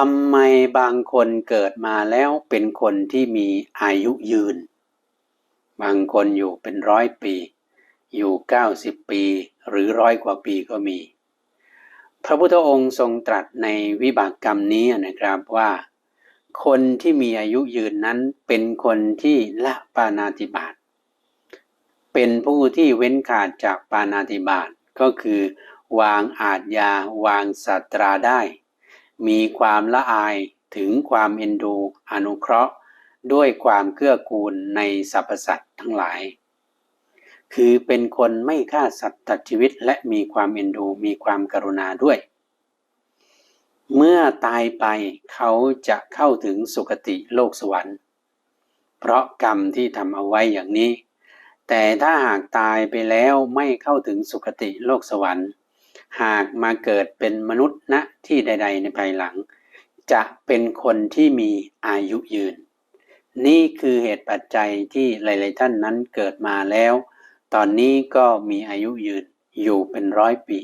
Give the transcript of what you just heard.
ทำไมบางคนเกิดมาแล้วเป็นคนที่มีอายุยืน บางคนอยู่เป็นร้อยปี อยู่เก้าสิบปีหรือร้อยกว่าปีก็มี พระพุทธองค์ทรงตรัสในวิบากกรรมนี้นะครับว่า คนที่มีอายุยืนนั้นเป็นคนที่ละปานาติบาตเป็นผู้ที่เว้นขาดจากปานาติบาตก็คือ วางอาจยาวางสัตราได้ มีความละอายถึงความเอ็นดูอนุเคราะห์ ด้วยความเกื้อกูลในสรรพสัตว์ทั้งหลาย คือเป็นคนไม่ฆ่าสัตว์ตัดชีวิตและมีความเอ็นดูมีความกรุณาด้วย เมื่อตายไปเขาจะเข้าถึงสุคติโลกสวรรค์ เพราะกรรมที่ทำเอาไว้อย่างนี้ แต่ถ้าหากตายไปแล้วไม่เข้าถึงสุคติโลกสวรรค์ หากมาเกิดเป็นมนุษย์ณที่ใด ๆ ในภายหลัง จะเป็นคนที่มีอายุยืน นี่คือเหตุปัจจัยที่หลาย ๆ ท่านนั้นเกิดมาแล้ว ตอนนี้ก็มีอายุยืนอยู่เป็นร้อยปี